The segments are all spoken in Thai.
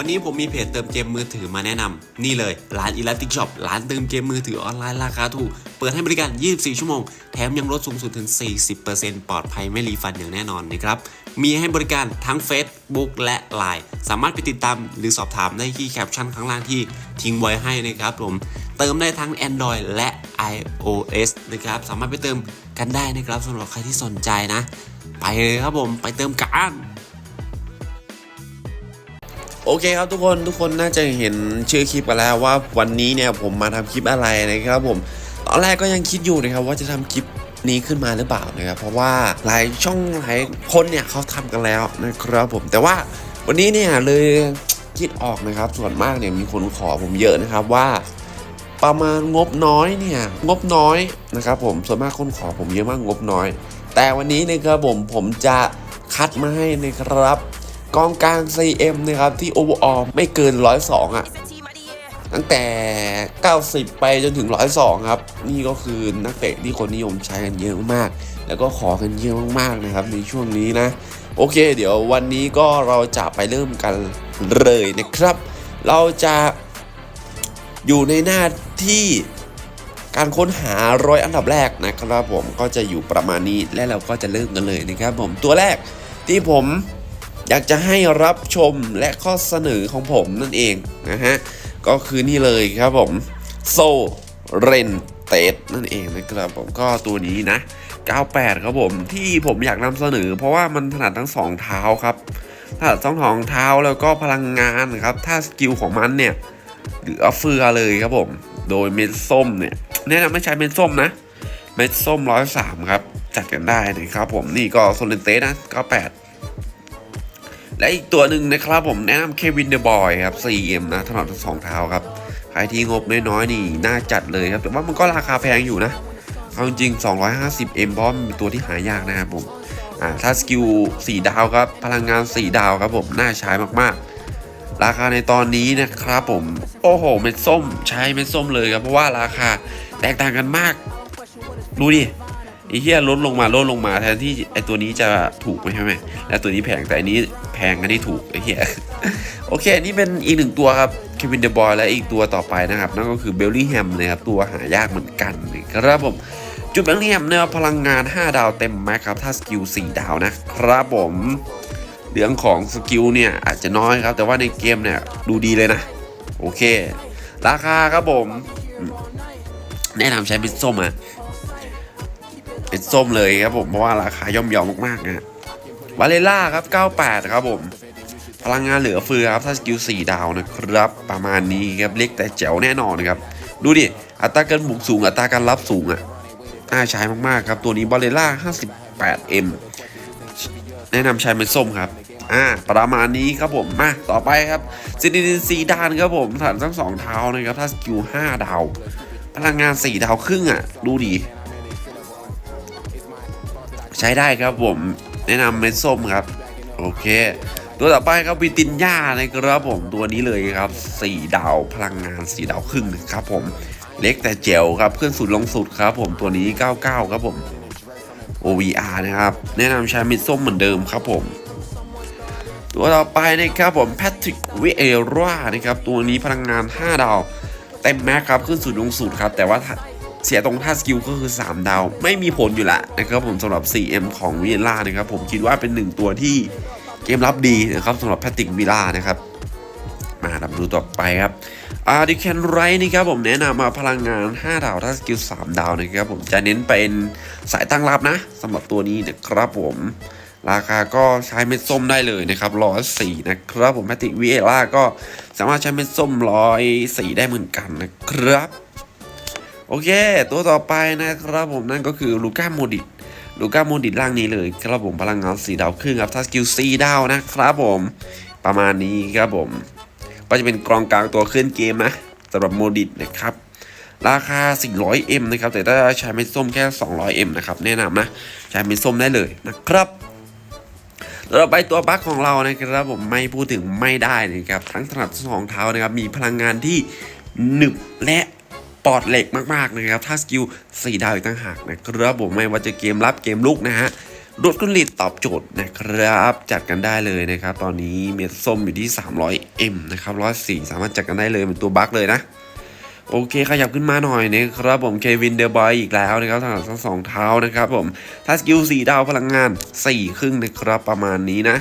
วันนี้ผมมีเพจเติมเกมมือถือมาแนะนำนี่เลยร้าน Elastic Shop ร้านเติมเกมมือถือออนไลน์ราคาถูก เปิดให้บริการ 24 ชั่วโมง แถมยังลดสูงสุดถึง 40%ปลอดภัยไม่รีฟันอย่างแน่นอนนะครับมีให้บริการทั้ง Facebook และ Line สามารถไปติดตามหรือสอบถามได้ที่แคปชั่นข้างล่างที่ทิ้งไว้ให้นะครับผมเติมได้ทั้ง Android และ iOS นะครับสามารถไปเติมกันได้นะครับสำหรับใครที่สนใจนะ ไปเลยครับผมไปเติมกัน โอเคครับทุกคนทุกคนน่าจะเห็นชื่อคลิปกันแล้วว่าวันนี้เนี่ยผมมาทำคลิปอะไรนะครับผมตอนแรกก็ยังคิดอยู่นะครับว่าจะทำคลิปนี้ขึ้นมาหรือเปล่านะครับเพราะว่าหลายช่องหลายคนเนี่ยเขาทำกันแล้วนะครับผมแต่ว่าวันนี้เนี่ยเลยคิดออกนะครับส่วนมากเนี่ยมีคนขอผมเยอะนะครับว่าประมาณงบน้อยเนี่ยงบน้อยนะครับผมส่วนมากคนขอผมเยอะมากงบน้อย แต่วันนี้นะครับผมผมจะคัดมาให้นะครับ กองกลาง CM นะครับ ที่ overall ไม่เกิน 102อะตั้งแต่ 90 ไปจนถึง 102 ครับ นี่ก็คือนักเตะที่คนนิยมใช้กันเยอะมาก แล้วก็ขอกันเยอะมากๆนะครับในช่วงนี้นะ โอเค เดี๋ยววันนี้ก็เราจะไปเริ่มกันเลยนะครับ เราจะอยู่ในหน้าที่การค้นหาร้อยอันดับแรกนะครับผมก็จะอยู่ประมาณนี้และเราก็จะเริ่มกันเลยนะครับผมตัวแรกที่ผม อยากจะให้รับชมและข้อเสนอของผมนั่นเองนะฮะ ก็คือนี่เลยครับผมโซเรนเตสนั่นเองนะครับผมก็ตัวนี้นะ 98 ครับผมที่ผมอยากนำเสนอ เพราะว่ามันถนัดทั้งสองเท้าครับถนัดทั้งสองเท้าแล้วก็พลังงานครับ ถ้าสกิลของมันเนี่ยเหลือเฟือเลยครับผม โดยเม็ดส้มเนี่ยแนะนำไม่ใช้เม็ดส้มนะ เม็ดส้ม103ครับ จัดกันได้นะครับผมนี่ก็โซเลนเตสนะ98 และอีกตัวหนึ่งนะครับผมแนะนำเควินเดอะบอยครับ 4M นะถนอดทั้งสองเท้าครับ ใครที่งบน้อยๆนี่น่าจัดเลยครับ แต่ว่ามันก็ราคาแพงอยู่นะเอาจริง 250M เพราะมันเป็นตัวที่หายากนะครับผมอ่าถ้าสกิล 4 ดาวครับ พลังงาน 4 ดาวครับผม น่าใช้มากๆ ราคาในตอนนี้นะครับผม โอ้โห เม็ดส้มใช้เม็ดส้มเลยครับ เพราะว่าราคาแตกต่างกันมาก ดูดิ ไอ้เหี้ยลดลงมาลดลงมาแทนที่ไอ้ตัวนี้จะถูกไหมใช่ไหมแล้วตัวนี้แพงแต่อันนี้แพงอันนี้ถูกไอ้เหี้ยโอเคนี่เป็นอีกหนึ่งตัวครับเควินเดบอยและอีกตัวต่อไปนะครับ นั่นก็คือเบลลี่แฮมนะครับตัวหายากเหมือนกันนะครับผมจุดเบลลี่แฮมเนี่ยพลังงาน 5 ดาวเต็มแม็กครับถ้าสกิล4ดาวนะครับผมเรื่องของสกิลเนี่ยอาจจะน้อยครับ แต่ว่าในเกมเนี่ยดูดีเลยนะ โอเค ราคาครับผมอืมแนะนำใช้เป็นส้มอะ เป็นส้มเลยครับผมเพราะว่าราคาย่อมเยาวมากๆนะวาเลล่าครับ 98 ครับผม พลังงานเหลือเฟือครับ ถ้าสกิล 4 ดาวนะครับ ประมาณนี้ครับ เล็กแต่แจ๋วแน่นอนครับ ดูดิ อัตราการบุกสูง อัตราการรับสูงอะ น่าใช้มากๆครับ ตัวนี้บาเลล่า 58M แนะนำใช้เป็นส้มครับ อ่า ประมาณนี้ครับผม มา ต่อไปครับซินิดินซีดานครับผมฐานทั้งสองเท้านะครับ ถ้าสกิล 5 ดาว พลังงาน 4 ดาวครึ่งอะ ดูดิ ใช้ได้ครับผมแนะนำเม็ดส้มครับ โอเค ตัวต่อไปครับวิตินย่านะครับผมตัวนี้เลยครับ4ดาวพลังงาน4ดาวครึ่งนะครับผมเล็กแต่เจ๋วครับเครื่องสุดลงสุดครับ ผมตัวนี้ 99 ครับผม OVR นะครับ แนะนำใช้ม็ดส้มเหมือนเดิมครับผม ตัวต่อไปนะครับผมแพทริกวิเอร่านะครับ ตัวนี้พลังงาน 5 ดาว เต็มแม็กครับ ขึ้นสุดลงสุดครับ แต่ว่า เสียตรงท่าสกิลก็คือ 3 ดาว ไม่มีผลอยู่ละนะครับผมสำหรับ 4M ของวิลล่านะครับผมคิดว่าเป็น 1 ตัวที่เกมรับดีนะครับสำหรับแพติกวิลล่านะครับมาดับดูต่อไปครับอาดิแคนไรนี่ครับผมแนะนำมาพลังงาน 5 ดาวถ้าสกิล 3 ดาวนะครับผมจะเน้นเป็นสายตั้งรับนะสำหรับตัวนี้นะครับผม ราคาก็ใช้เม็ดส้มได้เลยนะครับร้อยสี่นะครับผมแพติกวิเอล่าก็สามารถใช้เม็ดส้มร้อยสี่ได้เหมือนกันนะครับ โอเค ตัวต่อไปนะครับผมนั่นก็คือลูก้าโมดิตลูก้าโมดิตร่างนี้เลยครับผมพลังงานสีดาวครึ่งครับถ้าสกิลซีดาวนะครับผมประมาณนี้ครับผม ก็จะเป็นกรองกลางตัวขึ้นเกมนะสำหรับโมดิตนะครับ ราคา 400M นะครับ แต่ถ้าใช้เม็ดส้มแค่ 200M นะครับ แนะนำนะ ใช้เม็ดส้มได้เลยนะครับต่อไปตัวบัคของเรานะครับผมไม่พูดถึงไม่ได้นะครับ ทั้งถนัดสองเท้านะครับ มีพลังงานที่หนึบและ ปอดเหล็กมากๆนะครับ ถ้าสกิล4ดาวอีกต่างหากนะครับผมไม่ว่าจะเกมรับเกมลุกนะฮะรถกุลิตตอบโจทย์นะครับ จัดกันได้เลยนะครับ ตอนนี้เม็ดส้มอยู่ที่ 300M นะครับ104สามารถจัดกันได้เลยเป็นตัวบั๊กเลยนะ โอเคขยับขึ้นมาหน่อยนะครับผมเควินเดอร์บอยอีกแล้วนะครับทั้งทั้งสองเท้านะครับผมถ้าสกิลสี่ดาวพลังงานสี่ครึ่งนะครับประมาณนี้นะ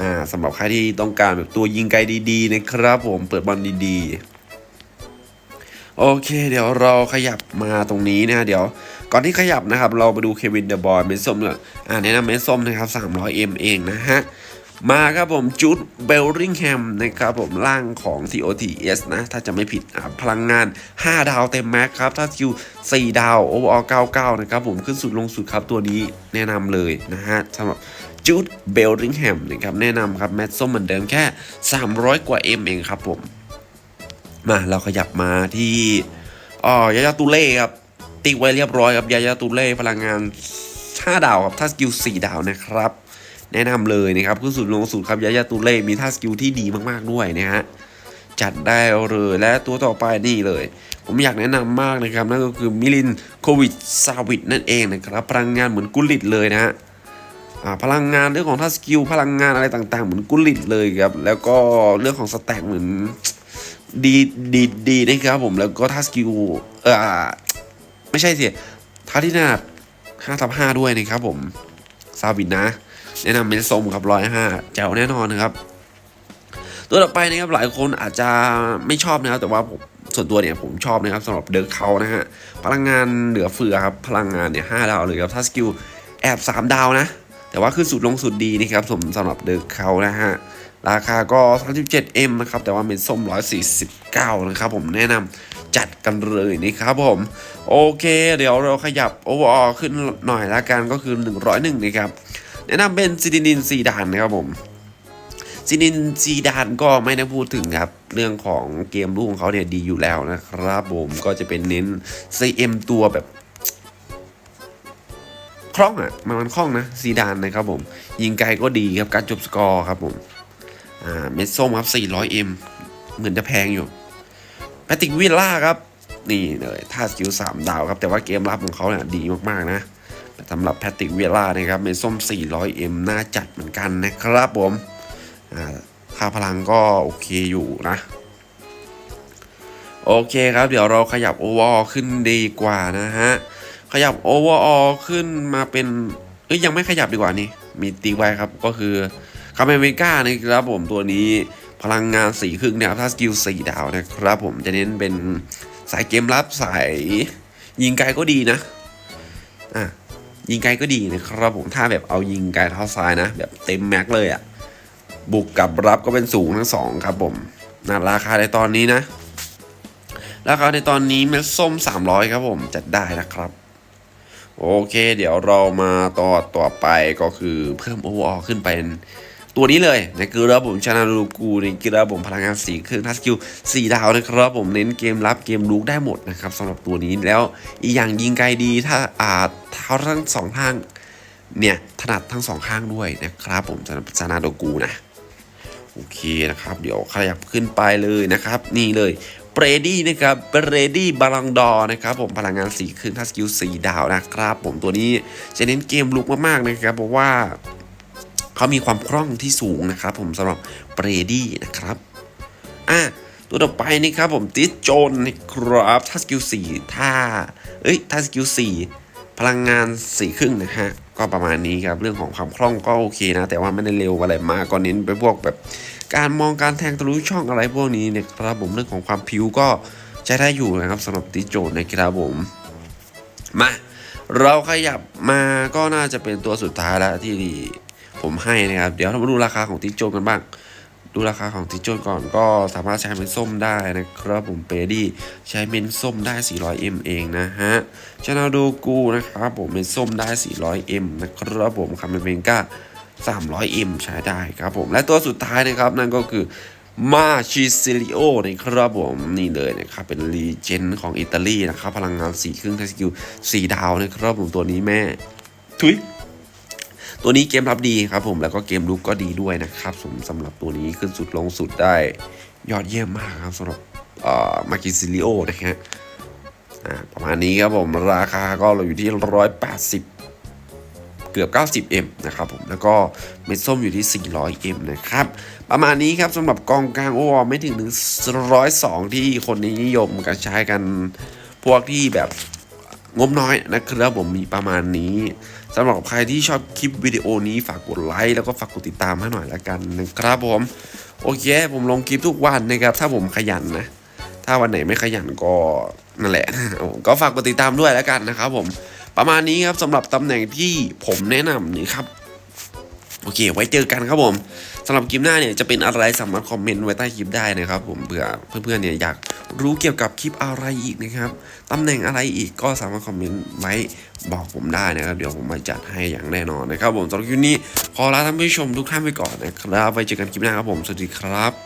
อ่าสำหรับใครที่ต้องการแบบตัวยิงไกลดีๆนะครับผมเปิดบอลดีๆ โอเค เดี๋ยวเราขยับมาตรงนี้นะเดี๋ยวก่อนที่ขยับนะครับ เราไปดูเควินเดอะบอยเมนส้มก่อนอ่าแนะนำเมนส้มนะครับ 300M เองนะฮะมาครับผมจูดเบลริงแฮมนะครับผมร่างของ TOTS นะ ถ้าจะไม่ผิดพลังงาน 5 ดาวเต็มแม็กครับ ถ้าคิว 4 ดาวโอเวอร์99 นะครับผมขึ้นสุดลงสุดครับตัวนี้แนะนำเลยนะฮะสำหรับจูดเบลริงแฮมนะครับ แนะนำครับ แมทส้มเหมือนเดิมแค่ 300 กว่า M เองครับผม มาเราขยับมาที่อ๋อยายาตูเล่ครับติ๊กไว้เรียบร้อยครับยายาตูเล่พลังงาน5ดาวครับถ้าสกิล4ดาวนะครับ แนะนำเลยนะครับขึ้นสุดลงสุดครับยายาตูเล่มีท่าสกิลที่ดีมากๆด้วยนะฮะจัดได้เลยและตัวต่อไปนี่เลย ผมอยากแนะนำมากนะครับนั่นก็คือมิลินโควิดซาวิดนั่นเองนะครับพลังงานเหมือนกุลิตเลยนะฮะพลังงานเรื่องของท่าสกิลพลังงานอะไรต่างๆ เหมือนกุลิตเลยครับแล้วก็เรื่องของสแต็กเหมือน ดีดีดีนะครับผมแล้วก็ท่าสกิลเออไม่ใช่สิท่าที่หน้าห้าทับห้าด้วยนะครับผมซาวินนะ แนะนำเป็นส้มครับร้อยห้าแจ๋วแน่นอนนะครับ ตัวต่อไปนะครับหลายคนอาจจะไม่ชอบนะครับแต่ว่าผมส่วนตัวเนี่ยผมชอบนะครับสำหรับเดิร์กเขานะฮะพลังงานเหลือเฟือครับพลังงานเนี่ยห้าดาวเลยครับถ้าสกิลแอบสามดาวนะ แต่ว่าขึ้นสุดลงสุดดีนะครับสมสำหรับเดิร์กเขานะฮะ ราคาก็ 37M นะครับ แต่ว่าเป็นส้ม 149 นะครับผมแนะนำจัดกันเลยนะครับผม โอเค เดี๋ยวเราขยับโอเวอร์ขึ้นหน่อยละกันก็คือ 101 นะครับ แนะนำเป็นซิดินินซีดานนะครับผมซิดินินซีดานก็ไม่ได้พูดถึงครับ เรื่องของเกมลูกของเขาเนี่ยดีอยู่แล้วนะครับผมก็จะเป็นเน้น CM ตัวแบบคล่องอะมันมันคล่องนะซีดานนะครับผม ยิงไกลก็ดีครับการจบสกอร์ครับผม เม็ดส้มครับ 400M เหมือนจะแพงอยู่แพตติกวิลล่าครับ นี่เลยท่าสกิล3 ดาวครับ แต่ว่าเกมรับของเขาเนี่ยดีมากๆนะสำหรับแพตติกวิลล่านะครับเม็ดส้ม 400M น่าจัดเหมือนกันนะครับผมค่าพลังก็โอเคอยู่นะโอเคครับ เดี๋ยวเราขยับโอเวอร์ขึ้นดีกว่านะฮะ ขยับโอเวอร์ขึ้นมาเป็นเอ้ยยังไม่ขยับดีกว่านี่ มีตีไว้ครับก็คือ คาเมเมกานะครับผมตัวนี้พลังงานสี่ครึ่งนี่ยครับถ้าสกิลสี่ดาวนะครับผมจะเน้นเป็นสายเกมรับสายยิงไกลก็ดีนะอะยิงไกลก็ดีนะครับผมถ้าแบบเอายิงไกลเท้าซ้ายนะ แบบเต็มแม็กเลยอะ่ะบุกกับรับก็เป็นสูงทั้งสองครับผมนะราคาในตอนนี้นะ ราคาในตอนนี้เม็ดส้ม 300 ครับผมจัดได้นะครับ โอเค เดี๋ยวเรามาต่อต่อไปก็คือเพิ่มโอเวอร์ขึ้นไปเป็น ตัวนี้เลยในคือระบบชนะลูกูในคือระบบพลังงานสีเครื่งทัสกิลสี่ดาวนะครับผมเน้นเกมรับเกมลุกได้หมดนะครับสำหรับตัวนี้แล้วอีกอย่างยิงไกลดีถ้าอ่าเท้าทั้งสองข้างเนี่ยถนัดทั้งสองข้างด้วยนะครับผมสำหรับชนะโดกูนะโอเคนะครับ เดี๋ยวขยับขึ้นไปเลยนะครับ นี่เลยเบรดี้นะครับเบรดี้บาลังดอนะครับผมพลังงานสีขึ้นถ้าสกิลสีดาวนะครับ ผมตัวนี้จะเน้นเกมลุกมากๆนะครับเพราะว่า เขามีความคล่องที่สูงนะครับผมสำหรับเบรดี้นะครับอะตัวต่อไปนี่ครับผมติสโจนนะครับถ้าสกิลสี่ถ้าเอ้ยถ้าสกิลสี่พลังงานสี่ครึ่งนะฮะก็ประมาณนี้ครับเรื่องของความคล่องก็โอเคนะ แต่ว่าไม่ได้เร็วอะไรมากก็เน้นไปพวกแบบ การมองการแทงทะลุช่องอะไรพวกนี้เนะครับผมเรื่องของความผิวก็ใช้ได้อยู่นะครับสำหรับติโจนนะครับผมมาเราขยับมาก็น่าจะเป็นตัวสุดท้ายแล้วที่ ผมให้นะครับ เดี๋ยวเรามาดูราคาของติโจนกันบ้าง ดูราคาของติโจนก่อนก็สามารถใช้เป็นส้มได้นะครับผมเปดี้ใช้เมนส้มได้ 400M เองนะฮะชานาโดกูนะครับผมเป็นส้มได้ 400M นะครับผมคาเมเบนก้า 300M ใช้ได้ครับผมและตัวสุดท้ายนะครับนั่นก็คือมาชิซิลิโอนะครับผมนี่เลยนะครับเป็นรีเจนของอิตาลีนะครับพลังงาน4ครื่งทัสกิล4ดาวนะครับผมตัวนี้แม่ทุย ตัวนี้เกมรับดีครับผมแล้วก็เกมลุกก็ดีด้วยนะครับผมสำหรับตัวนี้ขึ้นสุดลงสุดได้ยอดเยี่ยมมากครับสำหรับมาคิซิลิโอนะฮะประมาณนี้ครับผมราคาก็เราอยู่ที่ 180 เกือบ 90M นะครับผมแล้วก็เม็ดส้มอยู่ที่ 400M นะครับ ประมาณนี้ครับสำหรับกองกลางโอวไม่ถึงถึง 102 ที่คนนิยมกันใช้กันพวกที่แบบ งบน้อยนะครับผมมีประมาณนี้สำหรับใครที่ชอบคลิปวิดีโอนี้ฝากกดไลค์แล้วก็ฝากกดติดตามให้หน่อยละกันนะครับผมโอเค ผมลงคลิปทุกวันนะครับถ้าผมขยันนะ ถ้าวันไหนไม่ขยันก็นั่นแหละก็ฝากกดติดตามด้วยแล้วกันนะครับผมประมาณนี้ครับสำหรับตำแหน่งที่ผมแนะนำนี่ครับ โอเค ไว้เจอกันครับผมสำหรับคลิปหน้าเนี่ยจะเป็นอะไรสามารถคอมเมนต์ไว้ใต้คลิปได้นะครับผมเผื่อเพื่อนๆเนี่ยอยากรู้เกี่ยวกับคลิปอะไรอีกนะครับตำแหน่งอะไรอีกก็สามารถคอมเมนต์ไว้บอกผมได้นะครับ เดี๋ยวผมมาจัดให้อย่างแน่นอนนะครับผมสำหรับคลิปนี้ขอลาท่านผู้ชมทุกท่านไปก่อนนะครับไว้เจอกันคลิปหน้าครับผมสวัสดีครับ